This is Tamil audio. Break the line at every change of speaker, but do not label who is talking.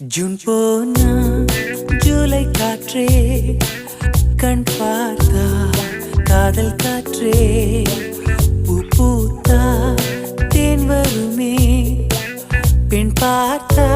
ஜூன் போனா ஜூலை காற்றே கண் பார்த்தா காதல் காற்றே. பூ பூத்தா தேன் வருமே. பின் பார்த்தா